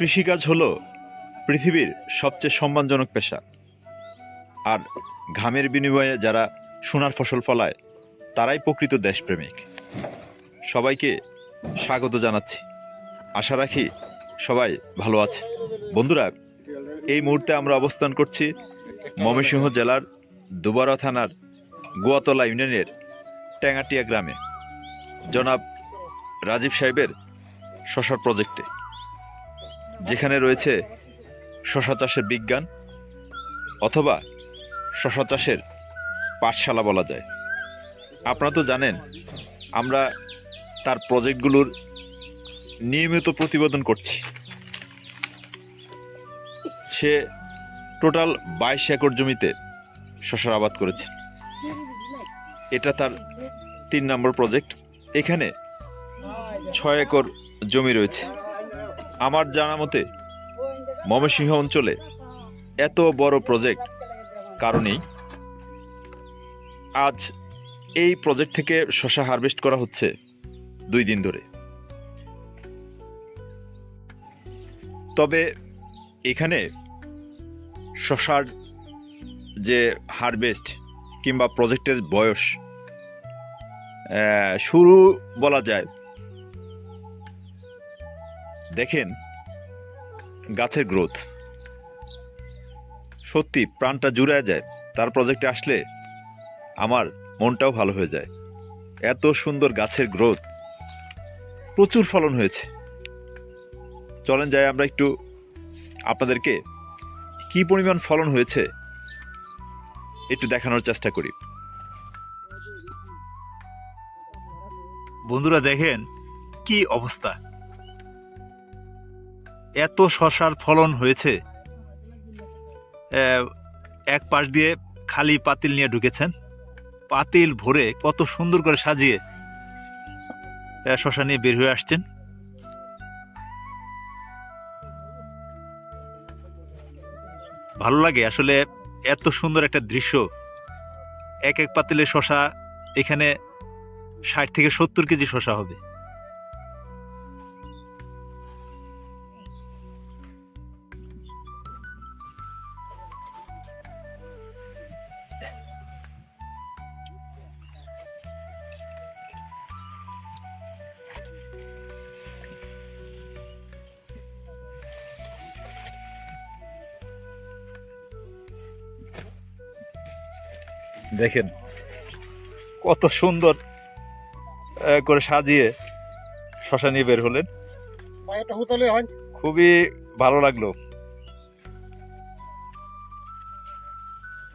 কৃষিকাজ হলো পৃথিবীর সবচেয়ে সম্মানজনক পেশা। আর ঘামের বিনিময়ে যারা সোনার ফসল ফলায়, তারাই প্রকৃত দেশপ্রেমিক। সবাইকে স্বাগত জানাচ্ছি। আশা রাখি সবাই ভালো আছে। বন্ধুরা, এই মুহূর্তে আমরা অবস্থান করছি ময়মনসিংহ জেলার দুবারা থানার গোয়াতলা ইউনিয়নের ট্যাঙাটিয়া গ্রামে। জনাব রাজীব সাহেবের শশার প্রজেক্টে। যেখানে রয়েছে শশা চাষের বিজ্ঞান অথবা শশা চাষের পাঠশালা বলা যায়। আপনারা তো জানেন, আমরা তার প্রজেক্টগুলোর নিয়মিত প্রতিবেদন করছি। সে টোটাল বাইশ একর জমিতে শশার আবাদ করেছেন এটা তার তিন নম্বর প্রজেক্ট। এখানে ছয় একর জমি রয়েছে। আমার জানা মতে, ময়মনসিংহ অঞ্চলে এত বড় প্রজেক্ট কারণেই আজ এই প্রজেক্ট থেকে শশা হারভেস্ট করা হচ্ছে দুই দিন ধরে। তবে এখানে শশার যে হারভেস্ট কিংবা প্রজেক্টের বয়স শুরু বলা যায় দেখেন, গাছের গ্রোথ সত্যি, প্রাণটা জুড়ে যায়। তার প্রজেক্টে আসলে আমার মনটাও ভালো হয়ে যায়। এত সুন্দর গাছের গ্রোথ প্রচুর ফলন হয়েছে। চলেন যাই আমরা একটু আপনাদেরকে কি পরিমাণ ফলন হয়েছে একটু দেখানোর চেষ্টা করি। বন্ধুরা দেখেন, কি অবস্থা। এত শশার ফলন হয়েছে। এক পাশ দিয়ে খালি পাতিল নিয়ে ঢুকেছেন। পাতিল ভরে কত সুন্দর করে সাজিয়ে শশা নিয়ে বের হয়ে আসছেন। ভালো লাগে আসলে এত সুন্দর একটা দৃশ্য। এক এক পাতিলের শশা এখানে ষাট থেকে সত্তর কেজি শশা হবে। দেখেন কত সুন্দর করে সাজিয়ে শশা নিয়ে বের হলেন। হয়। খুবই ভালো লাগল।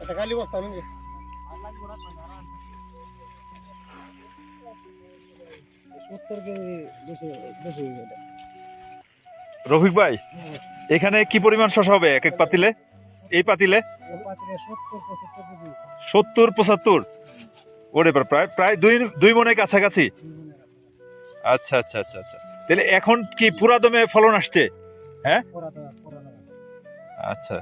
হয়ে রফিক ভাই এখানে কি পরিমাণ শশা হবে? এক এক পাতিলে? এই পাতিলে? সত্তর পঁচাত্তর ওরে প্রায় প্রায় দুই দুই মনের কাছাকাছি? আচ্ছা আচ্ছা আচ্ছা আচ্ছা। তাহলে এখন কি পুরা দমে ফলন আসছে? হ্যাঁ? আচ্ছা।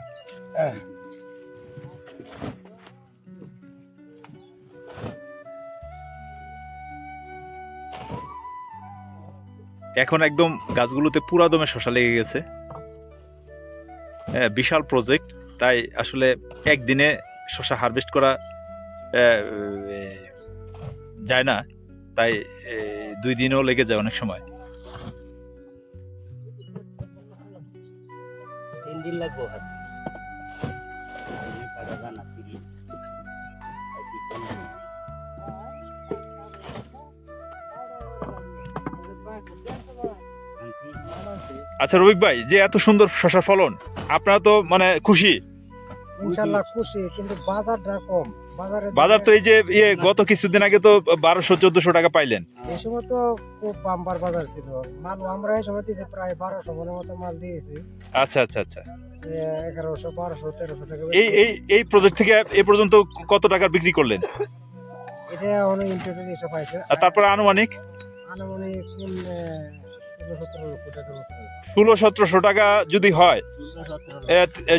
এখন একদম গাছগুলোতে পুরা দমে শশা লেগে গেছে। হ্যাঁ, বিশাল প্রজেক্ট তাই আসলে একদিনে শশা হারভেস্ট করা যায় না। তাই দুই দিনও লেগে যায় অনেক সময়। দিন লাগবো আচ্ছা রবিক ভাই যে এত সুন্দর শশার ফলন আপনারা তো মানে খুশি। ইনশাল্লাহ খুশি কিন্তু বাজারটা কম। বাজারে বাজার তো এই যে ইয়ে গত কিছুদিন আগে তো বারোশো চোদ্দশো টাকা পাইলেন। এই সময় তো খুব বাম্পার বাজার ছিল। মাল আমরা এই সময় দিয়েছি প্রায় বারোশো মনের মতো মাল দিয়েছি। আচ্ছা আচ্ছা আচ্ছা। এগারোশো বারোশো তেরোশো টাকা এই এই এই প্রজেক্ট থেকে এ পর্যন্ত কত টাকার বিক্রি করলেন? এটা অনেক ইন্টারনেট এসে পাইছে। আর তারপরে আনুমানিক? আনুমানিক ষোলো সতেরোশো টাকা যদি হয়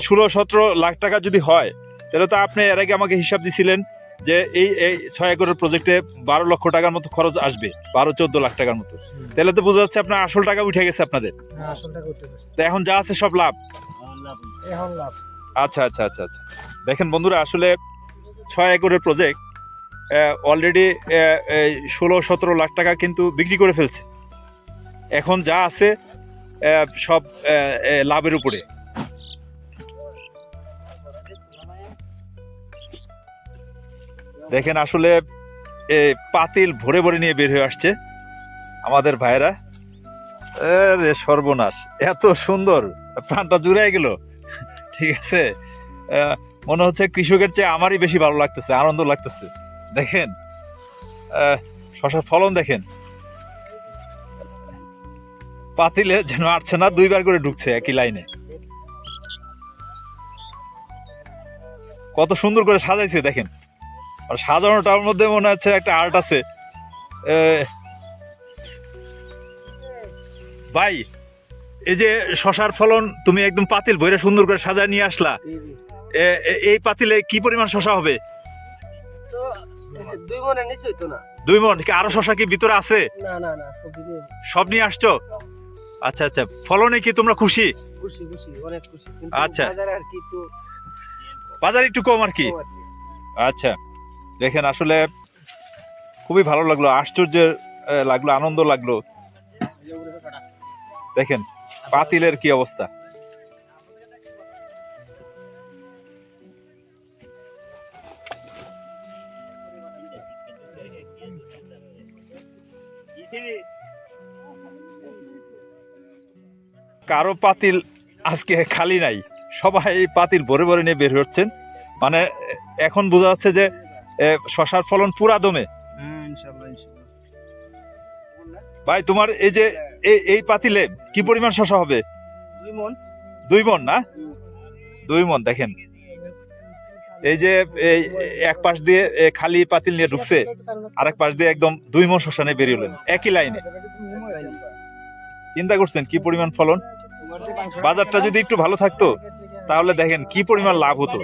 ষোলো সতেরো লাখ টাকা যদি হয় তাহলে তো আপনি এর আগে আমাকে হিসাব দিছিলেন যে এই এই ছয় একরের প্রজেক্টে বারো লক্ষ টাকার মতো খরচ আসবে বারো চোদ্দ লাখ টাকার মতো। তাহলে তো বোঝা যাচ্ছে আপনার আসল টাকা উঠে গেছে আপনাদের। হ্যাঁ, তো এখন যা আছে সব লাভ? লাভ। আচ্ছা আচ্ছা আচ্ছা আচ্ছা। দেখেন বন্ধুরা আসলে ছয় একরের প্রজেক্ট অলরেডি ষোলো সতেরো লাখ টাকা কিন্তু বিক্রি করে ফেলছে। এখন যা আছে সব লাভের উপরে। দেখেন আসলে পাতিল ভরে ভরে নিয়ে বের হয়ে আসছে আমাদের ভাইরা রে সর্বনাশ, এত সুন্দর, প্রাণটা জুড়ে গেল। ঠিক আছে? মনে হচ্ছে কৃষকের চেয়ে আমারই বেশি ভালো লাগতেছে, আনন্দ লাগতেছে। দেখেন শশার ফলন দেখেন। পাতিলে যেন আটছে না দুইবার করে ঢুকছে একই লাইনে। কত সুন্দর করে সাজাইছে দেখেন। আর সাজানোটার মধ্যে মনে হচ্ছে একটা আর্ট আছে। ভাই এই যে শশার ফলন তুমি একদম পাতিল ভরে সুন্দর করে সাজায় নিয়ে আসলা। এই পাতিলে কি পরিমাণ শশা হবে? দুই মনে দুই মন কি আরও শশা কি ভিতরে আছে? না না না সব নিয়ে আসছো? আচ্ছা আচ্ছা। ফলনে কি তোমরা খুশি? খুশি খুশি অনেক খুশি। কিন্তু আচ্ছা। বাজারে আর কি একটু বাজার একটু কম আর কি? কম আর কি। আচ্ছা। দেখেন আসলে খুবই ভালো লাগল আশ্চর্যের লাগল আনন্দ লাগল। দেখেন পাতিলের কি অবস্থা? কারও পাতিল আজকে খালি নাই। সবাই এই পাতিল ভরে ভরে নিয়ে বের হচ্ছেন। মানে এখন বোঝা যাচ্ছে যে শশার ফলন পুরা দমে। ভাই তোমার এই যে এই পাতিলে কি পরিমাণ শশা হবে? দুই মন না? দুই মন দেখেন। এই যে এই এক পাশ দিয়ে খালি পাতিল নিয়ে ঢুকছে আর এক পাশ দিয়ে একদম দুই মন শশা নিয়ে বেরিয়ে হলেন একই লাইনে। চিন্তা করছেন কি পরিমাণ ফলন? বাজারটা যদি একটু ভালো থাকতো, তাহলে দেখেন কি পরিমাণ লাভ হতো।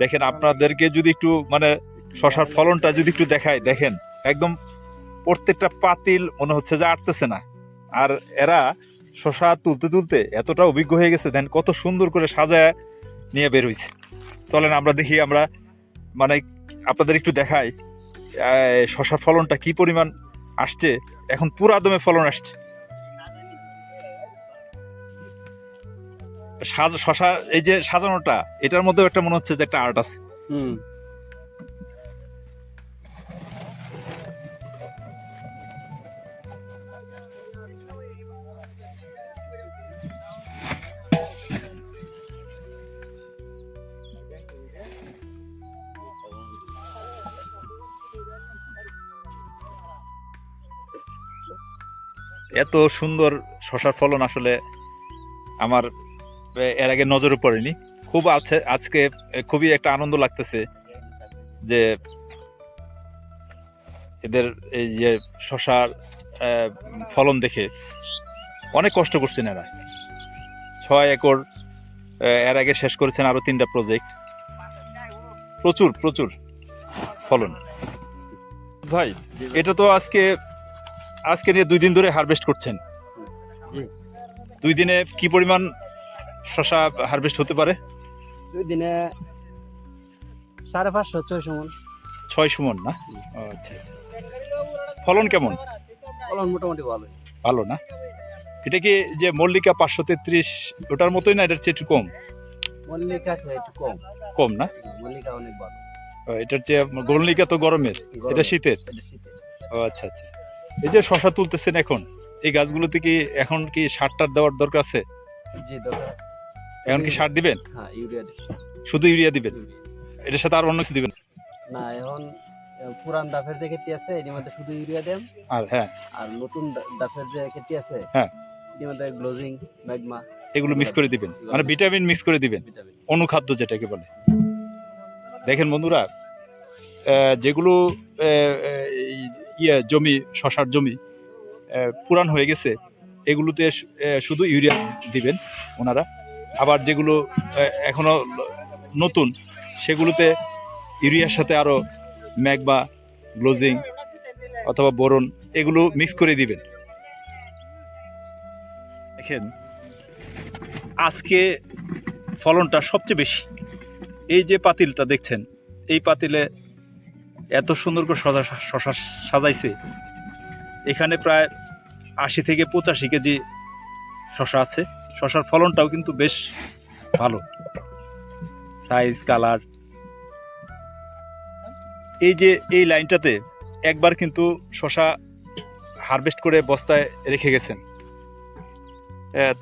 দেখেন, আপনাদেরকে যদি একটু মানে শশার ফলনটা যদি একটু দেখায়, দেখেন, একদম প্রত্যেকটা পাতিল মনে হচ্ছে যে আটতেছে না। আর এরা শশা তুলতে তুলতে এতটা অভিজ্ঞ হয়ে গেছে, দেন কত সুন্দর করে সাজায় নিয়ে বের হইছে। চলেন, আমরা দেখি, আমরা মানে আপনাদের একটু দেখাই। শশার ফলনটা কি পরিমাণ আসছে? এখন পুরা দমে ফলন আসছে। শশা এই যে সাজানোটা, এটার মধ্যেও একটা মনে হচ্ছে যে একটা আর্ট আছে। এত সুন্দর শশার ফলন আসলে আমার এর আগে নজরে পড়েনি। খুব আছে, আজকে খুবই একটা আনন্দ লাগতেছে যে এদের এই যে শশার ফলন দেখে অনেক কষ্ট করছেন এরা। ছয় একর এর আগে শেষ করেছেন আরও তিনটা প্রজেক্ট প্রচুর প্রচুর ফলন। ভাই, এটা তো আজকে আজকে নিয়ে দুই দিন ধরে হারভেস্ট করছেন। দুই দিনে কি পরিমাণ শশা হারভেস্ট হতে পারে? দুই দিনে সাড়ে পাঁচশো ছয়শো মন। ছয় সুমন না? ও, আচ্ছা আচ্ছা। ফলন কেমন? ফলন মোটামুটি ভালো ভালো না? এটা কি যে মল্লিকা পাঁচশো তেত্রিশ ওটার মতোই না এটার চেয়ে একটু কম? মল্লিকা একটু কম। কম না? মল্লিকা অনেক ভালো। এটার চেয়ে মল্লিকা তো গরমের এটা শীতের? এটা শীতের। ও আচ্ছা আচ্ছা। এই যে শশা তুলতেছেন এখন এই গাছগুলোতে কি এখন কি সার টার দেওয়ার দরকার আছে? জি দরকার আছে। এখন কি সার দিবেন? হ্যাঁ ইউরিয়া শুধু ইউরিয়া দিবেন? এটার সাথে আর অন্য কিছু দিবেন? না এখন পুরান ডাফের যে খেতি আছে এর মধ্যে শুধু ইউরিয়া দেন। আর হ্যাঁ। আর নতুন ডাফের যে খেতি আছে হ্যাঁ। এর মধ্যে গ্লোজিং ম্যাগমা এগুলো মিক্স করে দিবেন। মানে ভিটামিন মিক্স করে দিবেন। অনুখাদ্য যেটাকে বলে। দেখেন বন্ধুরা যেগুলো এই ইয়ে জমি শশার জমি পুরান হয়ে গেছে। এগুলোতে শুধু ইউরিয়া দিবেন ওনারা। আবার যেগুলো আহ, এখনও নতুন সেগুলোতে ইউরিয়ার সাথে আরও ম্যাগবা গ্লোজিং অথবা বোরন এগুলো মিক্স করে দিবেন। দেখেন আজকে ফলনটা সবচেয়ে বেশি। এই যে পাতিলটা দেখছেন এই পাতিলে এত সুন্দর করে সজা শশা সাজাইছে। এখানে প্রায় আশি থেকে পঁচাশি কেজি শশা আছে। শশার ফলনটাও কিন্তু বেশ ভালো। সাইজ কালার এই যে এই লাইনটাতে একবার কিন্তু শশা হারভেস্ট করে বস্তায় রেখে গেছেন।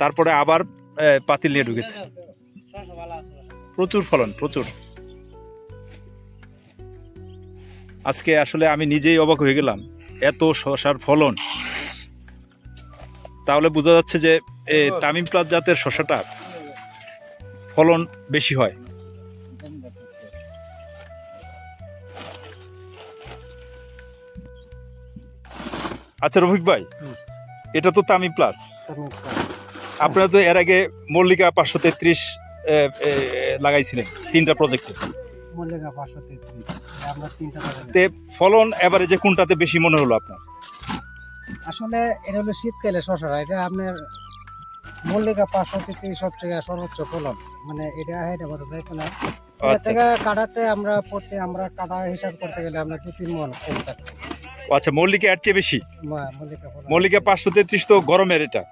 তারপরে আবার পাতিল নিয়ে ঢুকেছে। প্রচুর ফলন, প্রচুর। আজকে আসলে আমি নিজেই অবাক হয়ে গেলাম এত শশার ফলন। তাহলে বোঝা যাচ্ছে যে তামিম প্লাস জাতের শশাটা ফলন বেশি হয়। আচ্ছা রফিক ভাই এটা তো তামিম প্লাস। আপনারা তো এর আগে মল্লিকা পাঁচশো তেত্রিশ লাগাইছিলেন তিনটা প্রজেক্টে মল্লিকা পাঁচশো তেত্রিশ। আমরা তিনটা তে ফলন এভারেজে কোনটাতে বেশি মনে হলো আপনার? আসলে এটা হলো শীতকালে শশা এটা আপনার মল্লিকা পাঁচশো তেত্রিশ সবচেয়ে সর্বোচ্চ ফলন। মানে এটা এটা বড় যাইতো না? আচ্ছা। থেকে কাটাতে আমরা প্রতি আমরা কাটা হিসাব করতে গেলে আমরা দু তিন মন কম থাকছে আচ্ছা মল্লিকা এর চেয়ে বেশি? মল্লিকা মল্লিকা পাঁচশো তেত্রিশ তো গরমের এটা।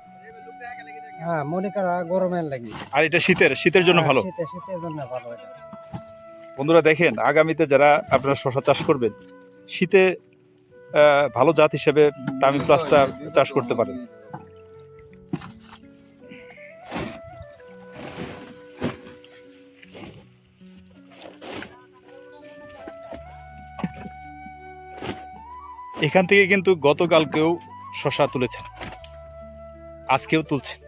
হ্যাঁ মল্লিকা গরমের লাগে। আর এটা শীতের শীতের জন্য হ্যাঁ, ভালো। শীতে শীতের জন্য ভালো এটা। বন্ধুরা দেখেন, আগামীতে যারা আপনারা শশা চাষ করবেন, শীতে ভালো জাত হিসেবে তামিল প্লাসটা চাষ করতে পারেন। এখান থেকে কিন্তু গতকালকেও শশা তুলেছেন, আজকেও তুলছেন।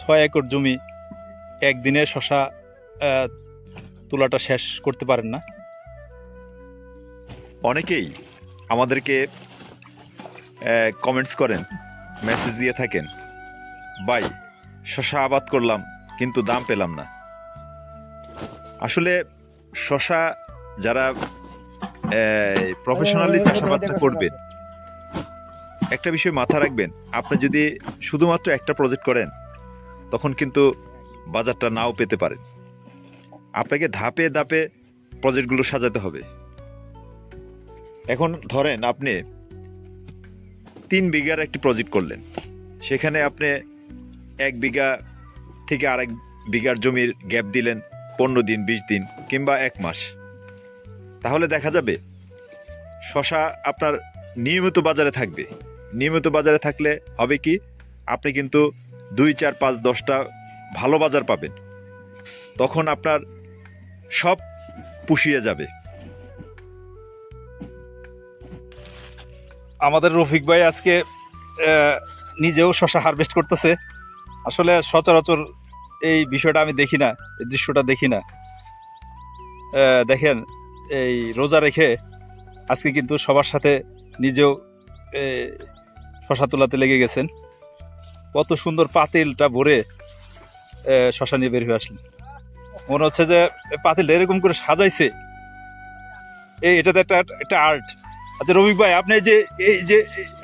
ছয় একর জমি একদিনে শশা তোলাটা শেষ করতে পারেন না। অনেকেই আমাদেরকে কমেন্টস করেন মেসেজ দিয়ে থাকেন বাই শশা আবাদ করলাম কিন্তু দাম পেলাম না। আসলে শশা যারা প্রফেশনালি চাষাবাদটা করবেন একটা বিষয় মাথা রাখবেন আপনি যদি শুধুমাত্র একটা প্রজেক্ট করেন তখন কিন্তু বাজারটা নাও পেতে পারেন। আপনাকে ধাপে ধাপে প্রজেক্টগুলো সাজাতে হবে। এখন ধরেন আপনি তিন বিঘার একটি প্রজেক্ট করলেন। সেখানে আপনি এক বিঘা থেকে আরেক বিঘার জমির গ্যাপ দিলেন পনেরো দিন, বিশ দিন কিংবা এক মাস। তাহলে দেখা যাবে শশা আপনার নিয়মিত বাজারে থাকবে। নিয়মিত বাজারে থাকলে হবে কি, আপনি কিন্তু দুই, চার, পাঁচ, দশটা ভালো বাজার পাবেন, তখন আপনার সব পুষিয়ে যাবে। আমাদের রফিক ভাই আজকে নিজেও শশা হারভেস্ট করতেছে। আসলে সচরাচর এই বিষয়টা আমি দেখি না, এই দৃশ্যটা দেখি না। দেখেন, এই রোজা রেখে আজকে কিন্তু সবার সাথে নিজেও শশা তোলাতে লেগে গেছেন। কত সুন্দর পাতিলটা ভরে শশা নিয়ে বের হয়ে আসলেন। মনে হচ্ছে যে পাতিলটা এরকম করে সাজাইছে। এই, এটাতে একটা একটা আর্ট আচ্ছা রবিক ভাই, আপনি যে, এই যে,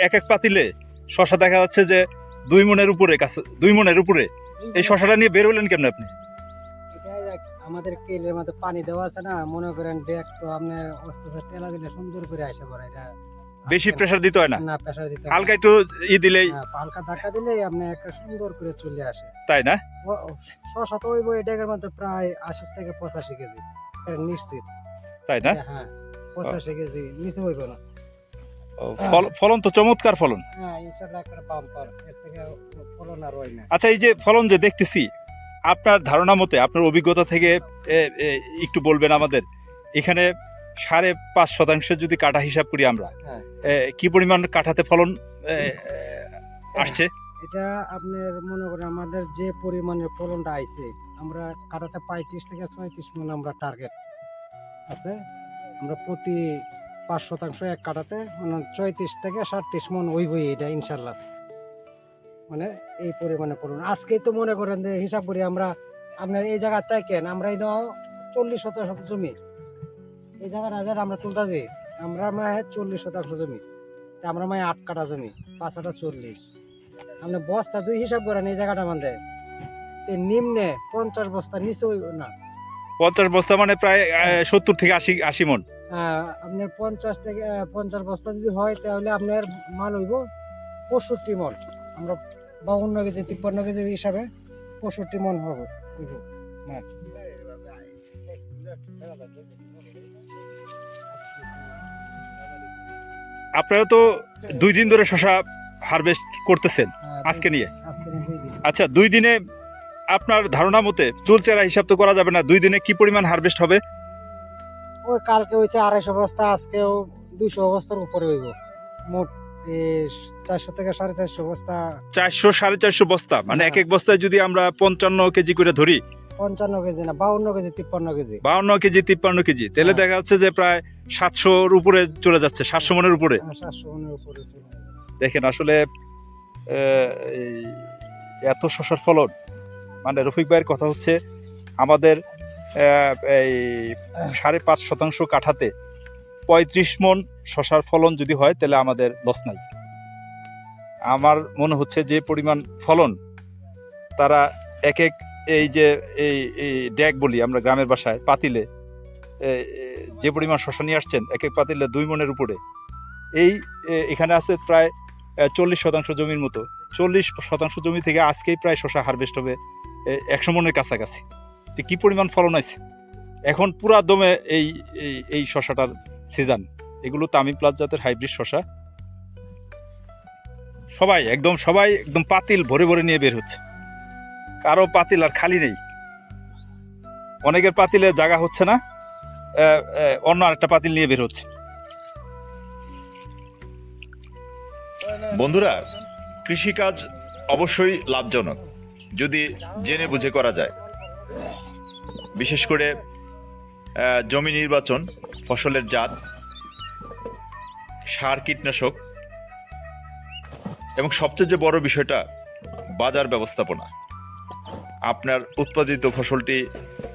এক এক পাতিলে শশা দেখা যাচ্ছে যে দুই মনের উপরে কাছে, দুই মনের উপরে। এই শশাটা নিয়ে বের হলেন কেমন আপনি? এটা আমাদের কেলের মধ্যে পানি দেওয়া আছে না, মনে করেন ডেক তো আপনার অস্ত্র টেলা দিলে সুন্দর করে আসে পড়ে এটা বেশি প্রেসার দিতে হয় না। না প্রেসার দিতে হালকা একটু ই দিলেই হ্যাঁ, হালকা ধাক্কা দিলেই আপনি একটা সুন্দর করে চলে আসে। তাই না? শশা তো ওই বই ডেকের মধ্যে প্রায় আশি থেকে পঁচাশি কেজি। এটা নিশ্চিত। তাই না? হ্যাঁ পঁচাশি কেজি নিচে হইব না। ফলন তো চমৎকার ফলন। হ্যাঁ ইনশাল্লাহ একটা বাম্পার এর থেকে ফলন আর হয় না। আচ্ছা এই যে ফলন যে দেখতেছি আপনার ধারণা মতে আপনার অভিজ্ঞতা থেকে একটু বলবেন আমাদের। এখানে সাড়ে পাঁচ শতাংশের যদি কাটা হিসাব করি আমরা হ্যাঁ। কি পরিমাণ কাঠাতে ফলন আসছে? এটা আপনার মনে করেন আমাদের যে পরিমাণে ফলনটা আইছে আমরা কাটাতে পঁয়ত্রিশ থেকে ছয়ত্রিশ মন আমরা টার্গেট আছে। আমরা প্রতি পাঁচ শতাংশ এক কাটাতে মানে চৌত্রিশ থেকে সাতত্রিশ মন ওই বই এটা ইনশাল্লাহ। মানে এই পরিমাণে ফলন। আজকেই তো মনে করেন যে হিসাব করি আমরা আপনার এই জায়গায় দেখেন আমরা এই চল্লিশ শতাংশ জমি। এই জায়গার আগে আমরা তুলতাছি। আমরা মায় চল্লিশ শতাংশ জমি। তা আমরা মায় আট কাটা জমি পাঁচ আটা চল্লিশ। আপনি বস্তা দুই হিসাব করেন এই জায়গাটা আমাদের এই নিম্নে পঞ্চাশ বস্তা নিচে হইব না। পঞ্চাশ বস্তা মানে প্রায় সত্তর থেকে আশি আশি মন। আহ, আপনার পঞ্চাশ থেকে পঞ্চাশ বস্তা যদি হয় তাহলে আপনার মাল হইব পঁয়ষট্টি মন। আমরা বাউন্ন কেজি তিপ্পান্ন কেজি হিসাবে পঁয়ষট্টি মন হবে হইব। আপনারা তো দুই দিন ধরে শশা হারভেস্ট করতেছেন আজকে নিয়ে? আজকে নিয়ে। আচ্ছা দুই দিনে আপনার ধারণা মতে চুলচেরা হিসাব তো করা যাবে না দুই দিনে কি পরিমাণ হারভেস্ট হবে? ওই কালকে হয়েছে আড়াইশো বস্তা আজকেও দুইশো বস্তার উপরে হইব। মোট চারশো থেকে সাড়ে চারশো বস্তা। চারশো সাড়ে চারশো বস্তা মানে এক এক বস্তায় যদি আমরা পঞ্চান্ন কেজি করে ধরি পঞ্চান্ন কেজি না বাউন্ন কেজি তিপ্পান্ন কেজি। বাউন্ন কেজি তিপ্পান্ন কেজি। তাহলে হ্যাঁ। দেখা যাচ্ছে যে প্রায় সাতশোর উপরে চলে যাচ্ছে সাতশো মনের উপরে। সাতশো মনের উপরে দেখেন আসলে এত শশার ফলন। মানে রফিক ভাইয়ের কথা হচ্ছে আমাদের এই সাড়ে পাঁচ শতাংশ কাঠাতে পঁয়ত্রিশ মন শশার ফলন যদি হয় তাহলে আমাদের লস নাই। আমার মনে হচ্ছে যে পরিমাণ ফলন তারা এক এক এই যে, এই এই ড্যাগ বলি আমরা গ্রামের বাসায়, পাতিলে যে পরিমাণ শশা নিয়ে আসছেন, এক এক পাতিলে দুই মনের উপরে। এই এখানে আছে প্রায় চল্লিশ শতাংশ জমির মতো। চল্লিশ শতাংশ জমি থেকে আজকেই প্রায় শশা হারভেস্ট হবে একশো মনের কাছাকাছি। তো কী পরিমাণ ফলন আছে? এখন পুরা দমে এই- এই শশাটার সিজন এগুলো তামিম প্লাস জাতের হাইব্রিড শশা। সবাই, একদম সবাই, একদম পাতিল ভরে ভরে নিয়ে বের হচ্ছে। কারও পাতিল আর খালি নেই। অনেকের পাতিলে জায়গা হচ্ছে না অন্য আরেকটা পাতিল নিয়ে বের হচ্ছে। বন্ধুরা, কৃষিকাজ অবশ্যই লাভজনক, যদি জেনে বুঝে করা যায়। বিশেষ করে জমি নির্বাচন, ফসলের জাত, সার কীটনাশক, এবং সবচেয়ে যে বড় বিষয়টা, বাজার ব্যবস্থাপনা। আপনার উৎপাদিত ফসলটি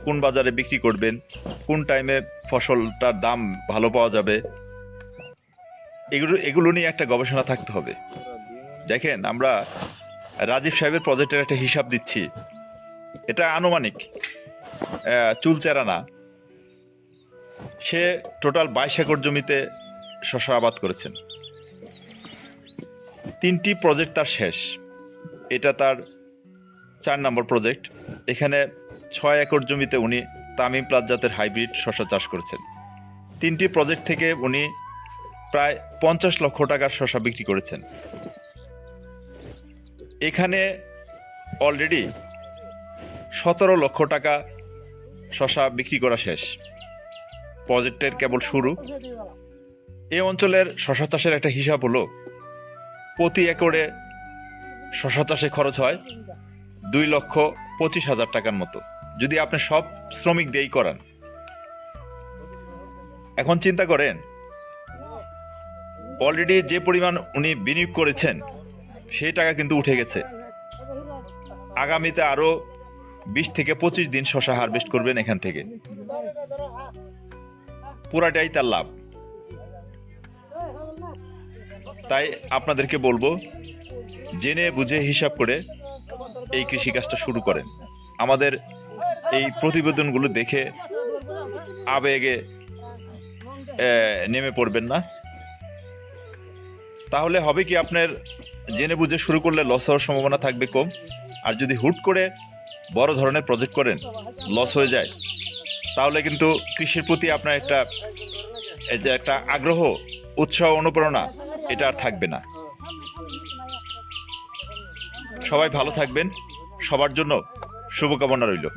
কোন বাজারে বিক্রি করবেন? কোন টাইমে ফসলটার দাম ভালো পাওয়া যাবে? এগুলো এগুলো নিয়ে একটা গবেষণা থাকতে হবে। দেখেন, আমরা রাজীব সাহেবের প্রজেক্টের একটা হিসাব দিচ্ছি। এটা আনুমানিক চুলচেরা না। সে টোটাল বাইশ একর জমিতে শশা আবাদ করেছেন। তিনটি প্রজেক্ট তার শেষ। এটা তার চার নম্বর প্রজেক্ট এখানে ছয় একর জমিতে উনি তামিম প্লাস জাতের হাইব্রিড শশা চাষ করেছেন। তিনটি প্রজেক্ট থেকে উনি প্রায় পঞ্চাশ লক্ষ টাকার শশা বিক্রি করেছেন। এখানে অলরেডি সতেরো লক্ষ টাকা শশা বিক্রি করা শেষ। প্রজেক্টের কেবল শুরু। এই অঞ্চলের শশা চাষের একটা হিসাব হলো, প্রতি একরে শশা চাষে খরচ হয় দুই লক্ষ পঁচিশ হাজার টাকার মতো। যদি আপনি সব শ্রমিক দিয়েই করান। এখন চিন্তা করেন অলরেডি যে পরিমাণ উনি বিনিয়োগ করেছেন, সেই টাকা কিন্তু উঠে গেছে। আগামীতে আরও বিশ থেকে পঁচিশ দিন শশা হারভেস্ট করবেন এখান থেকে। পুরাটাই তার লাভ। তাই আপনাদেরকে বলব, জেনে বুঝে হিসাব করে এই কৃষিকাজটা শুরু করেন। আমাদের এই প্রতিবেদনগুলো দেখে আবেগে নেমে পড়বেন না। তাহলে হবে কি আপনার জেনে বুঝে শুরু করলে লস হওয়ার সম্ভাবনা থাকবে কম। আর যদি হুট করে বড় ধরনের প্রজেক্ট করেন, লস হয়ে যায়, তাহলে কিন্তু কৃষির প্রতি আপনার একটা একটা আগ্রহ, উৎসাহ, অনুপ্রেরণা, এটা আর থাকবে না। সবাই ভালো থাকবেন। সবার জন্য শুভকামনা রইল।